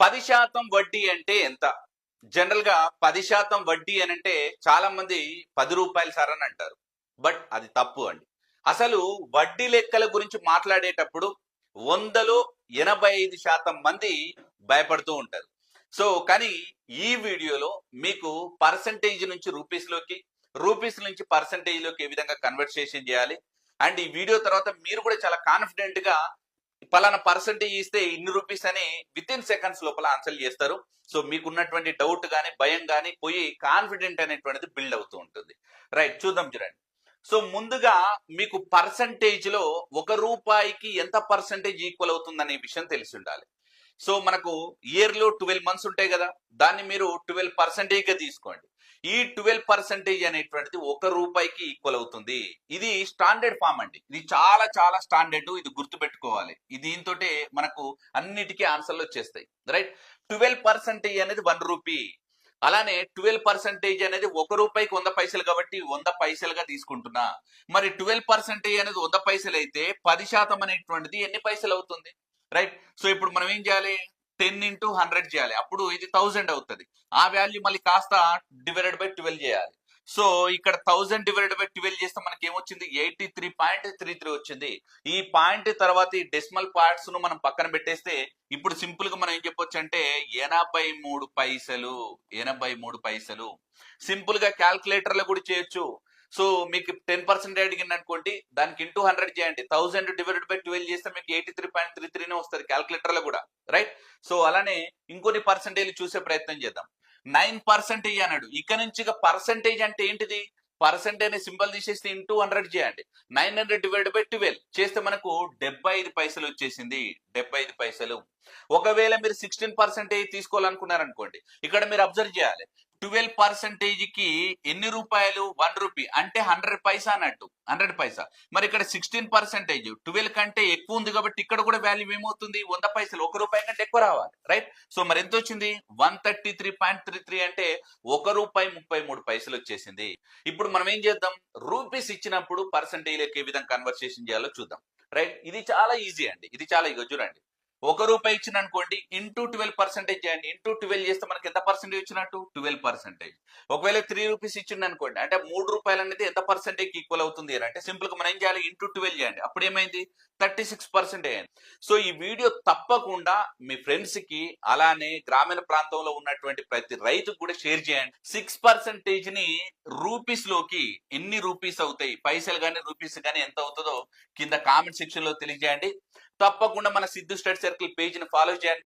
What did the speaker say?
పది శాతం వడ్డీ అంటే ఎంత? జనరల్గా పది శాతం వడ్డీ అని అంటే చాలా మంది పది రూపాయలు సార్ అని అంటారు. బట్ అది తప్పు అండి. అసలు వడ్డీ లెక్కల గురించి మాట్లాడేటప్పుడు వందలో ఎనభై ఐదు శాతం మంది భయపడుతూ ఉంటారు. సో కానీ ఈ వీడియోలో మీకు పర్సంటేజ్ నుంచి రూపీస్లోకి రూపీస్ నుంచి పర్సంటేజ్లోకి ఏ విధంగా కన్వర్సేషన్ చేయాలి? అండ్ ఈ వీడియో తర్వాత మీరు కూడా చాలా కాన్ఫిడెంట్గా పలానా పర్సంటేజ్ ఇస్తే ఇన్ని రూపీస్ అని విత్ ఇన్ సెకండ్స్ లోపల ఆన్సర్ చేస్తారు. సో మీకున్నటువంటి డౌట్ కానీ భయం కానీ పోయి కాన్ఫిడెంట్ అనేటువంటిది బిల్డ్ అవుతూ ఉంటుంది. రైట్ చూద్దాం చూడండి. సో ముందుగా మీకు పర్సంటేజ్లో ఒక రూపాయికి ఎంత పర్సంటేజ్ ఈక్వల్ అవుతుందనే విషయం తెలిసి ఉండాలి. సో మనకు ఇయర్లో ట్వెల్వ్ మంత్స్ ఉంటాయి కదా. దాన్ని మీరు ట్వెల్వ్ పర్సెంటేజ్గా తీసుకోండి. ఈ ట్వెల్వ్ పర్సెంటేజ్ అనేటువంటిది ఒక రూపాయికి ఈక్వల్ అవుతుంది. ఇది స్టాండర్డ్ ఫామ్ అండి. ఇది చాలా చాలా స్టాండర్డ్ ఇది గుర్తుపెట్టుకోవాలి. దీంతో మనకు అన్నిటికీ ఆన్సర్లు వచ్చేస్తాయి. రైట్ ట్వెల్వ్ పర్సెంటేజ్ అనేది వన్ రూపీ అలానే ట్వెల్వ్ పర్సెంటేజ్ అనేది ఒక రూపాయికి వంద పైసలు కాబట్టి వంద పైసలుగా తీసుకుంటున్నా. మరి ట్వెల్వ్ పర్సెంటేజ్ అనేది వంద పైసలు అయితే పది శాతం అనేటువంటిది ఎన్ని పైసలు అవుతుంది? రైట్ సో ఇప్పుడు మనం ఏం చేయాలి? టెన్ ఇంటూ హండ్రెడ్ చేయాలి. అప్పుడు ఇది థౌజండ్ అవుతుంది. ఆ వాల్యూ మళ్ళీ కాస్త డివైడెడ్ బై ట్వెల్వ్ చేయాలి. సో ఇక్కడ థౌజండ్ డివైడెడ్ బై ట్వెల్వ్ చేస్తే మనకి ఏమొచ్చింది eighty three point three three వచ్చింది. ఈ పాయింట్ తర్వాత ఈ డెసిమల్ పార్ట్స్ను మనం పక్కన పెట్టేస్తే ఇప్పుడు సింపుల్గా మనం ఏం చెప్పొచ్చు అంటే ఎనభై మూడు పైసలు ఎనభై మూడు పైసలు. సింపుల్గా క్యాల్కులేటర్లు కూడా చేయొచ్చు. సో మీకు టెన్ పర్సెంట్ అడిగింది అనుకోండి దానికి ఇంటూ హండ్రెడ్ చేయండి. థౌసండ్ డివైడెడ్ బై ట్వెల్వ్ చేస్తే మీకు ఎయిటీ త్రీ పాయింట్ త్రీ త్రీనే వస్తుంది క్యాల్కులేటర్లో కూడా రైట్? సో అలానే ఇంకొన్ని పర్సెంటేజ్ చూసే ప్రయత్నం చేద్దాం. నైన్ పర్సెంటేజ్ అన్నాడు. ఇక నుంచి పర్సెంటేజ్ అంటే ఏంటిది? పర్సెంటేజ్ అనే సింబల్ తీసేస్తే ఇంటూ హండ్రెడ్ చేయండి. Nine hundred divide by twelve చేస్తే మనకు డెబ్బై ఐదు పైసలు వచ్చేసింది. డెబ్బై ఐదు పైసలు. ఒకవేళ మీరు సిక్స్టీన్ పర్సెంటేజ్ తీసుకోవాలనుకున్నారనుకోండి ఇక్కడ మీరు అబ్జర్వ్ చేయాలి. ట్వెల్వ్ పర్సెంటేజ్కి ఎన్ని రూపాయలు? One rupee. అంటే హండ్రెడ్ పైసా అన్నట్టు. హండ్రెడ్ పైసా. మరి ఇక్కడ సిక్స్టీన్ పర్సెంటేజ్. ట్వెల్వ్ కంటే ఎక్కువ ఉంది కాబట్టి ఇక్కడ కూడా వాల్యూ ఏమవుతుంది? వంద పైసలు. ఒక రూపాయి కంటే ఎక్కువ రావాలి. రైట్? సో మరి ఎంత వచ్చింది? One thirty three point three three అంటే ఒక రూపాయి ముప్పై మూడు పైసలు వచ్చేసింది. ఇప్పుడు మనం ఏం చేద్దాం? రూపీస్ ఇచ్చినప్పుడు పర్సెంటేజ్ ఏ విధంగా కన్వర్సేషన్ చేయాలో చూద్దాం. రైట్? ఇది చాలా ఈజీ అండి. ఇది చాలా ఇగో చూడండి. ఒక రూపాయి ఇచ్చిన అనుకోండి ఇంటూ ట్వెల్వ్ పర్సెంటేజ్ చేయండి. ఇంటూ ట్వెల్వ్ చేస్తే మనకి ఎంత పర్సెంటేజ్ వచ్చినట్టు ట్వెల్వ్ పర్సెంటేజ్. ఒకవేళ త్రీ రూపీస్ ఇచ్చిండు అనుకోండి అంటే మూడు రూపాయలు అనేది ఎంత పర్సెంటేజ్ ఈక్వల్ అవుతుంది అని. అంటే సింపుల్గా మనం ఏం చేయాలి? ఇంటూ ట్వెల్వ్ చేయండి. అప్పుడు ఏమైంది? థర్టీ సిక్స్ పర్సెంట్ అయ్యింది సో ఈ వీడియో తప్పకుండా మీ ఫ్రెండ్స్కి అలానే గ్రామీణ ప్రాంతంలో ఉన్నటువంటి ప్రతి రైతుకు కూడా షేర్ చేయండి. సిక్స్ పర్సెంటేజ్ని రూపీస్లోకి ఎన్ని రూపీస్ అవుతాయి? పైసలు కానీ రూపీస్ కానీ ఎంత అవుతుందో కింద కామెంట్ సెక్షన్లో తెలియజేయండి. తప్పకుండా మన సిద్ధు స్టడీ సర్కిల్ పేజ్ని ఫాలో చేయండి.